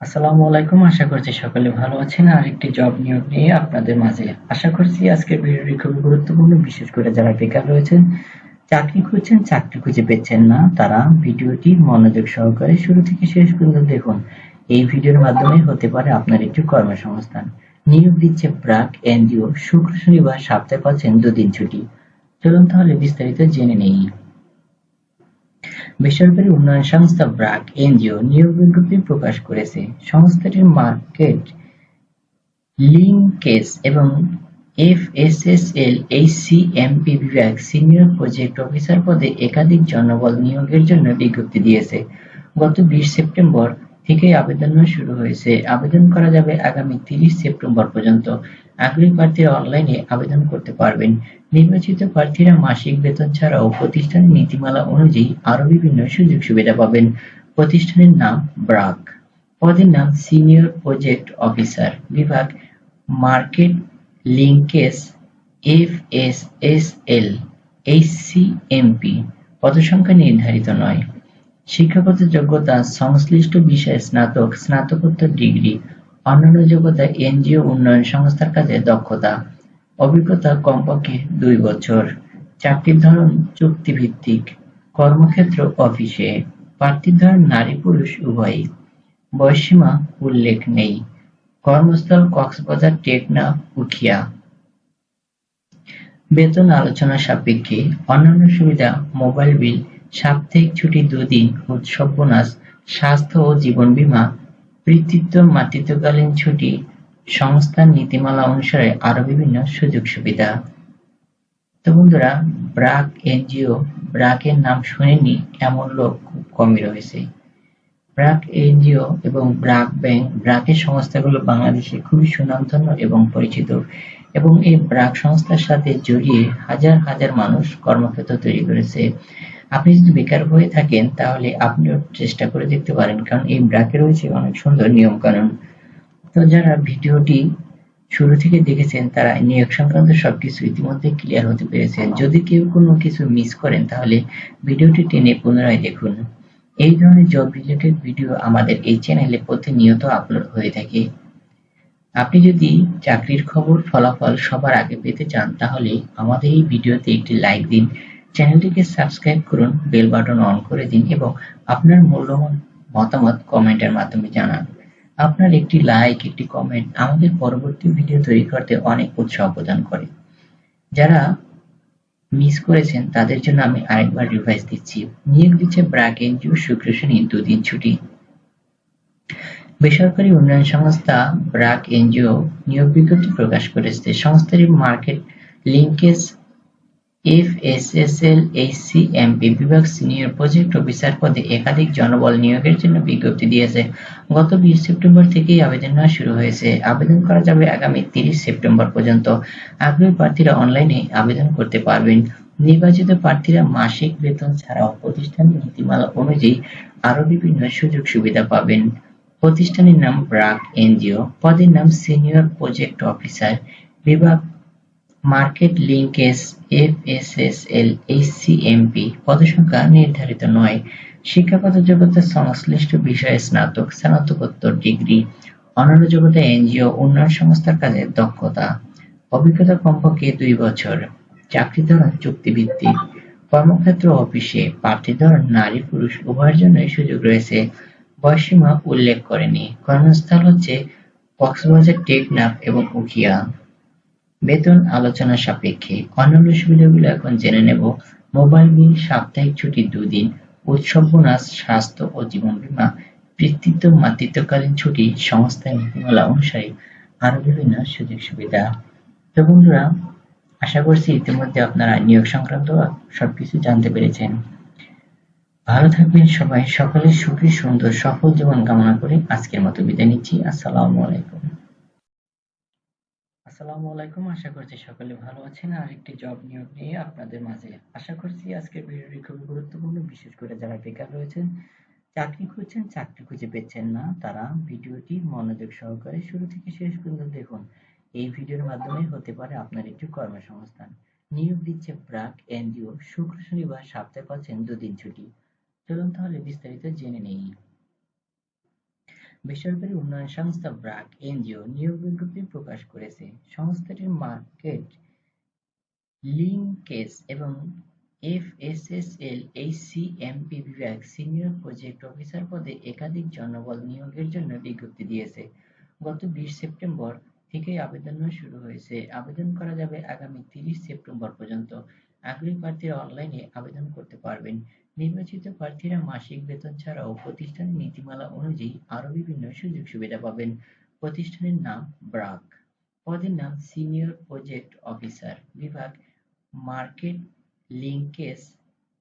আসসালামু আলাইকুম। আশা করছি সকলে ভালো আছেন। আর একটি জব নিয়োগ নিয়ে আপনাদের মাঝে আশা করছি আজকের ভিডিওটি খুবই গুরুত্বপূর্ণ। বিশেষ করে যারা বেকার রয়েছেন, চাকরি খুঁজছেন, চাকরি খুঁজে পেচ্ছেন না, তারা ভিডিওটি মনোযোগ সহকারে শুরু থেকে শেষ পর্যন্ত দেখুন। এই ভিডিওর মাধ্যমে হতে পারে আপনার একটি কর্মসংস্থান। নিয়োগ দিচ্ছে ব্রাক এনজিও, শুক্র শনিবার সপ্তাহে পাচ্ছেন দুদিন ছুটি। চলুন তাহলে বিস্তারিত জেনে নেই। বেসরকারি উন্নয়ন সংস্থা ব্র্যাক এনজিও নিয়োগ বিজ্ঞপ্তি প্রকাশ করেছে। সংস্থাটির মার্কেট লিংকেজ এবং এফএসএসএল এইচসিএমপি বিভাগ সিনিয়র প্রজেক্ট অফিসার পদে একাধিক জনবল নিয়োগের জন্য বিজ্ঞপ্তি দিয়েছে। গত বিশ সেপ্টেম্বর থেকেই আবেদন শুরু হয়েছে। আবেদন করা যাবে আগামী তিরিশ সেপ্টেম্বর পর্যন্ত। আগ্রহী প্রার্থীরা অনলাইনে আবেদন করতে পারবেন। নির্বাচিত প্রার্থীরা মাসিক বেতন ছাড়াও প্রতিষ্ঠানের নীতিমালা অনুযায়ী আরও বিভিন্ন সুযোগ সুবিধা পাবেন। প্রতিষ্ঠানের নাম ব্রাক। পদের নাম সিনিয়র প্রজেক্ট অফিসার বিভাগ market linkage F S S L H C HCMP. পদসংখ্যা নির্ধারিত নয়। শিক্ষাগত যোগ্যতা, সংশ্লিষ্ট বিষয়ে স্নাতক, স্নাতকোত্তর ডিগ্রি, অন্যান্য যোগ্যতা, এনজিও, উন্নয়ন সংস্থার কাজে দক্ষতা। অভিজ্ঞতা কমপক্ষে দুই বছর। চাকরির ধরন চুক্তিভিত্তিক। কর্মক্ষেত্র অফিসে। প্রার্থীর ধরন নারী পুরুষ উভয়ই। বয়সীমা উল্লেখ নেই। কর্মস্থল কক্সবাজার টেকনাফ উখিয়া। বেতন আলোচনা সাপেক্ষে অন্যান্য সুবিধা, মোবাইল বিল সাপ্তাহিক ছুটি দুদিন উৎসব বোনাস, স্বাস্থ্য ও জীবন বীমা পিতৃত্ব মাতৃত্বকালীন ছুটি, সংস্থার নীতিমালা অনুসারে আরও বিভিন্ন সুযোগ সুবিধা। তো বন্ধুরা, ব্রাক এনজিও, ব্রাকের নাম শুনেনি এমন লোক খুব কমই রয়েছে। ব্রাক এনজিও এবং ব্রাক ব্যাংক, ব্রাকের সংস্থাগুলো বাংলাদেশে খুবই সুনামধন্য এবং পরিচিত এবং এই ব্রাক সংস্থার সাথে জড়িয়ে হাজার হাজার মানুষ কর্মক্ষেত্র তৈরি করেছে। আপনি যদি বেকার হয়ে থাকেন, তাহলে আপনিও চেষ্টা করে দেখতে পারেন, কারণ এই ব্রাকে রয়েছে অনেক সুন্দর নিয়ম কানুন তো যারা ভিডিওটি শুরু থেকে দেখেছেন, তারা নিয়োগ সংক্রান্ত সবকিছু ইতিমধ্যে ক্লিয়ার হতে পেরেছেন। যদি কেউ কোনো কিছু মিস করেন, তাহলে ভিডিওটি টেনে পুনরায় দেখুন। এই ধরনের জব রিলেটেড ভিডিও আমাদের এই চ্যানেলে প্রতিনিয়ত আপলোড হয়ে থাকে। আপনি যদি চাকরির খবর, ফলাফল সবার আগে পেতে চান, তাহলে আমাদের এই ভিডিওতে একটি লাইক দিন। চ্যানেলটিকে সাবস্ক্রাইব করুন, বেল বাটন অন করে দিন এবং আপনার মূল্যবান মতামত কমেন্টের মাধ্যমে জানান। আপনার একটি লাইক একটি কমেন্ট আমাদের পরবর্তী ভিডিও তৈরি করতে অনেক উৎসাহ প্রদান করে। যারা মিস করেছেন, তাদের জন্য আমি আরেকবার রিভাইজ দিচ্ছি। নিয়োগ দিচ্ছে ব্র্যাক এনজিও শুক্র শনি দুদিন ছুটি। বেসরকারি উন্নয়ন সংস্থা ব্র্যাক এনজিও নিয়োগ বিজ্ঞপ্তি প্রকাশ করেছে। সংস্থাটি মার্কেট লিঙ্কেজ এফএসএসএল এইচসিএমপি বিভাগ সিনিয়র প্রজেক্ট অফিসার পদে একাধিক জনবল নিয়োগের জন্য বিজ্ঞপ্তি দিয়েছে। গত বিশ সেপ্টেম্বর থেকেই আবেদন নেওয়া শুরু হয়েছে। আবেদন করা যাবে আগামী তিরিশ সেপ্টেম্বর পর্যন্ত। আগ্রহী প্রার্থীরা অনলাইনে আবেদন করতে পারবেন। নির্বাচিত প্রার্থীরা মাসিক বেতন ছাড়াও প্রতিষ্ঠানের নীতিমালা অনুযায়ী আরও বিভিন্ন সুযোগ সুবিধা পাবেন। প্রতিষ্ঠানের নাম ব্রাক এনজিও, পদের নাম সিনিয়র প্রজেক্ট অফিসার, বিভাগ মার্কেট লিঙ্কেজ এফএসএসএল এইচসিএমপি পদসংখ্যা নির্ধারিত নয়। শিক্ষাগত যোগ্যতা সংশ্লিষ্ট বিষয়ে স্নাতক, স্নাতকোত্তর ডিগ্রি, অন্যান্য যোগ্যতা এনজিও, উন্নয়ন সংস্থার কাজে দক্ষতা। অভিজ্ঞতা কমপক্ষে দুই বছর। চাকরি ধরন চুক্তিভিত্তিক। কর্মক্ষেত্র অফিসে প্রার্থী ধরন নারী পুরুষ, উভয়ের জন্যই সুযোগ রয়েছে। বয়সীমা উল্লেখ করেনি। কর্মস্থল হচ্ছে কক্সবাজার, টেকনাফ এবং উখিয়া। বেতন আলোচনা সাপেক্ষে অন্যান্য সুবিধাগুলো এখন জেনে নেব। মোবাইল বিল, সাপ্তাহিক ছুটি দুদিন, উৎসব বোনাস, স্বাস্থ্য ও জীবন বীমা পিতৃত্ব মাতৃত্বকালীন ছুটি সংস্থায় নীতিমালা অনুসারে আরও বিভিন্ন সুযোগ সুবিধা। তো বন্ধুরা, আশা করছি ইতিমধ্যে আপনারা নিয়োগ সংক্রান্ত সবকিছু জানতে পেরেছেন। ভালো থাকবেন সবাই। সকলের সুখী, সুন্দর, সফল জীবন কামনা করে আজকের মতো বিদায় নিচ্ছি। আসসালামু আলাইকুম। আসসালামু আলাইকুম। আশা করছি সকলে ভালো আছেন। আর একটি জব নিয়োগ নিয়ে আপনাদের মাঝে আশা করছি আজকের ভিডিওটি খুবই গুরুত্বপূর্ণ। বিশেষ করে যারা বেকার রয়েছেন, চাকরি খুঁজছেন, চাকরি খুঁজে পেচ্ছেন না, তারা ভিডিওটি মনোযোগ সহকারে শুরু থেকে শেষ পর্যন্ত দেখুন। এই ভিডিওর মাধ্যমে হতে পারে আপনার একটি কর্মসংস্থান। নিয়োগ দিচ্ছে ব্রাক, এনজিও, শুক্র শনিবার সপ্তাহে পাচ্ছেন দুদিন ছুটি। চলুন তাহলে বিস্তারিত জেনে নেই। বেসরকারি উন্নয়ন সংস্থা ব্র্যাক এনজিও নিয়োগ বিজ্ঞপ্তি প্রকাশ করেছে। সংস্থাটির মার্কেট লিংকেজ এবং এফএসএসএল এইচসিএমপি বিভাগ সিনিয়র প্রজেক্ট অফিসার পদে একাধিক জনবল নিয়োগের জন্য বিজ্ঞপ্তি দিয়েছে। গত বিশ সেপ্টেম্বর থেকেই আবেদন শুরু হয়েছে। আবেদন করা যাবে আগামী তিরিশ সেপ্টেম্বর পর্যন্ত। আগ্রহী প্রার্থীরা অনলাইনে আবেদন করতে পারবেন। নির্বাচিত প্রার্থীরা মাসিক বেতন ছাড়াও প্রতিষ্ঠানের নীতিমালা অনুযায়ী আরও বিভিন্ন সুযোগ সুবিধা পাবেন। প্রতিষ্ঠানের নাম ব্রাক, পদের নাম সিনিয়র প্রজেক্ট অফিসার বিভাগ, মার্কেট লিঙ্কেজ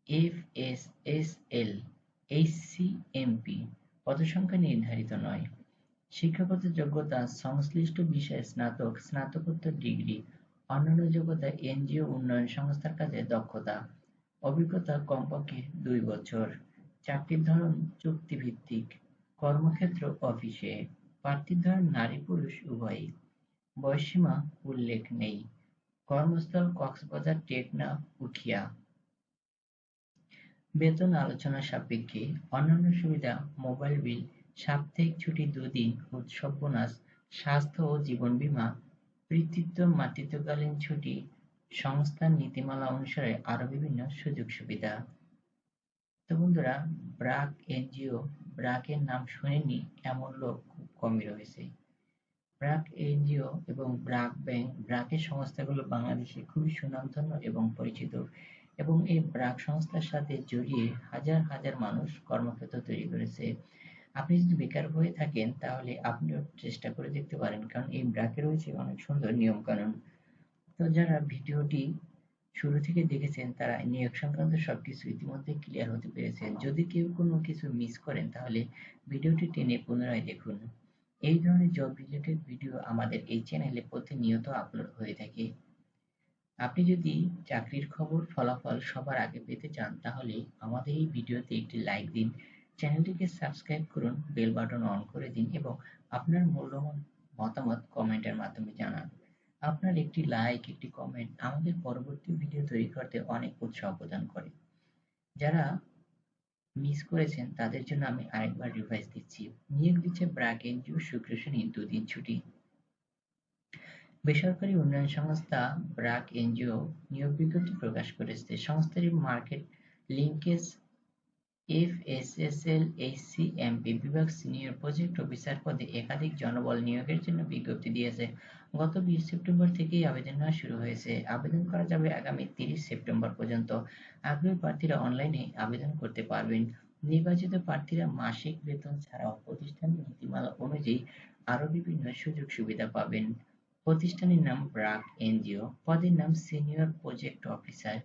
এফএসএসএল, এইচসিএমপি, পদসংখ্যা নির্ধারিত নয়। শিক্ষাগত যোগ্যতা সংশ্লিষ্ট বিষয়ে স্নাতক, স্নাতকোত্তর ডিগ্রি অন্যান্য যোগ্যতা এনজিও উন্নয়ন সংস্থার কাজে দক্ষতা। অভিজ্ঞতা কমপক্ষে দুই বছর। চাকরির ধরন চুক্তিভিত্তিক। কর্মক্ষেত্র অফিসে। প্রার্থীর ধরন নারী পুরুষ উভয়ই। বয়সীমা উল্লেখ নেই। কর্মস্থল কক্সবাজার টেকনাফ উখিয়া। বেতন আলোচনা সাপেক্ষে অন্যান্য সুবিধা মোবাইল বিল, সাপ্তাহিক ছুটি দুদিন, উৎসব বোনাস, স্বাস্থ্য ও জীবন বীমা পিতৃত্ব মাতৃত্বকালীন ছুটি সংস্থার নীতিমালা অনুসারে আরও বিভিন্ন সুযোগ সুবিধা তো বন্ধুরা, ব্রাক এনজিও, ব্রাকের নাম শুনেনি এমন লোক খুব কমই রয়েছে। ব্রাক এনজিও এবং ব্রাক ব্যাংক, ব্রাকের সংস্থাগুলো বাংলাদেশে খুবই সুনামধন্য এবং পরিচিত এবং এই ব্রাক সংস্থার সাথে জড়িয়ে হাজার হাজার মানুষ কর্মক্ষেত্র তৈরি করেছে। আপনি যদি বেকার হয়ে থাকেন, তাহলে আপনিও চেষ্টা করে দেখতে পারেন, কারণ এই ব্রাকে রয়েছে অনেক সুন্দর নিয়ম কানুন তো যারা ভিডিওটি শুরু থেকে দেখেছেন, তারা নিয়োগ সংক্রান্ত সবকিছু ইতিমধ্যে ক্লিয়ার হতে পেরেছেন। যদি কেউ কোনো কিছু মিস করেন, তাহলে ভিডিওটি টেনে পুনরায় দেখুন। এই ধরনের জব রিলেটেড ভিডিও আমাদের এই চ্যানেলে প্রতিনিয়ত আপলোড হয়ে থাকে। আপনি যদি চাকরির খবর, ফলাফল সবার আগে পেতে চান, তাহলে আমাদের এই ভিডিওতে একটি লাইক দিন। চ্যানেলটিকে সাবস্ক্রাইব করুন, বেল বাটন অন করে দিন এবং আপনার মূল্যবান মতামত কমেন্টের মাধ্যমে জানান। আপনার একটি লাইক একটি কমেন্ট আমাদের পরবর্তী ভিডিও তৈরি করতে অনেক উৎসাহ প্রদান করে। যারা মিস করেছেন, তাদের জন্য আমি আরেকবার রিভাইজ দিচ্ছি। নিয়োগ দিচ্ছে ব্র্যাক এনজিও শুক্র দুদিন ছুটি। বেসরকারি উন্নয়ন সংস্থা ব্র্যাক এনজিও নিয়োগ বিজ্ঞপ্তি প্রকাশ করেছে। সংস্থাটি মার্কেট লিঙ্কেজ এফএসএসএল এইচসিএমপি বিভাগ সিনিয়র প্রজেক্ট অফিসার পদে একাধিক জনবল নিয়োগের জন্য বিজ্ঞপ্তি দিয়েছে। গত বিশ সেপ্টেম্বর থেকেই আবেদন নেওয়া শুরু হয়েছে। আবেদন করা যাবে আগামী তিরিশ সেপ্টেম্বর পর্যন্ত। আগ্রহী প্রার্থীরা অনলাইনে আবেদন করতে পারবেন। নির্বাচিত প্রার্থীরা মাসিক বেতন ছাড়াও প্রতিষ্ঠানের নীতিমালা অনুযায়ী আরও বিভিন্ন সুযোগ সুবিধা পাবেন। প্রতিষ্ঠানের নাম ব্রাক এনজিও, পদের নাম সিনিয়র প্রজেক্ট অফিসার,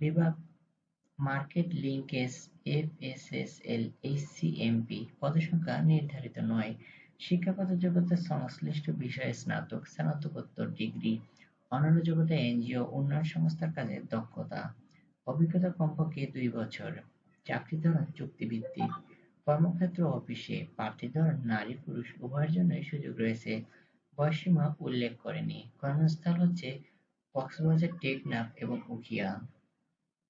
বিভাগ মার্কেট লিঙ্কেজ এফএসএসএল এইচসিএমপি পদসংখ্যা নির্ধারিত নয়। শিক্ষাগত যোগ্যতা সংশ্লিষ্ট বিষয়ে স্নাতক, স্নাতকোত্তর ডিগ্রি, অন্যান্য যোগ্যতা এনজিও, উন্নয়ন সংস্থার কাজে দক্ষতা। অভিজ্ঞতা কমপক্ষে দুই বছর। চাকরি ধরন চুক্তিভিত্তিক। কর্মক্ষেত্র অফিসে প্রার্থী ধরন নারী পুরুষ, উভয়ের জন্যই সুযোগ রয়েছে। বয়সীমা উল্লেখ করেনি। কর্মস্থল হচ্ছে কক্সবাজার, টেকনাফ এবং উখিয়া।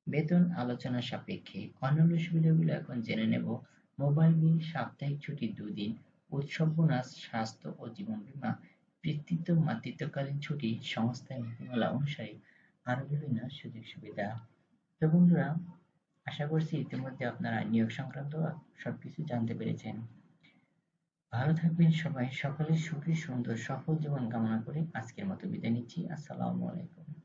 বেতন আলোচনা সাপেক্ষে অন্যান্য সুবিধাগুলো এখন জেনে নেব। মোবাইল বিল, সাপ্তাহিক ছুটি দুদিন, উৎসব বোনাস, স্বাস্থ্য ও জীবন বীমা পিতৃত্ব মাতৃত্বকালীন ছুটি, সংস্থার নীতিমালা অনুসারে আরও বিভিন্ন সুযোগ সুবিধা। তো বন্ধুরা, আশা করছি ইতিমধ্যে আপনারা নিয়োগ সংক্রান্ত সবকিছু জানতে পেরেছেন। ভালো থাকবেন সবাই। সকলের সুখী, সুন্দর, সফল জীবন কামনা করে আজকের মতো বিদায় নিচ্ছি। আসসালামু আলাইকুম।